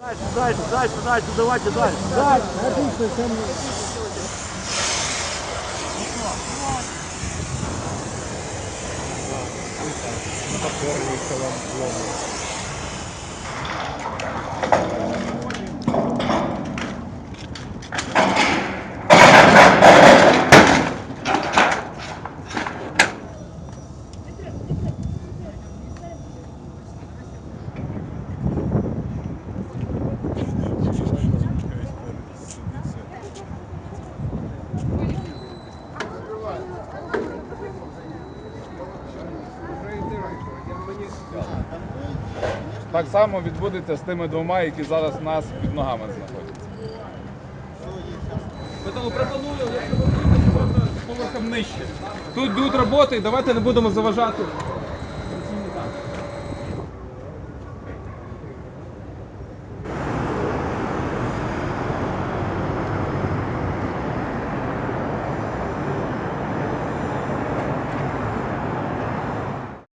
Дальше, дальше, дальше, дальше, давайте дальше. Дальше. Так само відбудеться з тими двома, які зараз у нас під ногами знаходяться. Тому пропоную, якщо ви будете поверхом нижче. Тут йдуть роботи, давайте не будемо заважати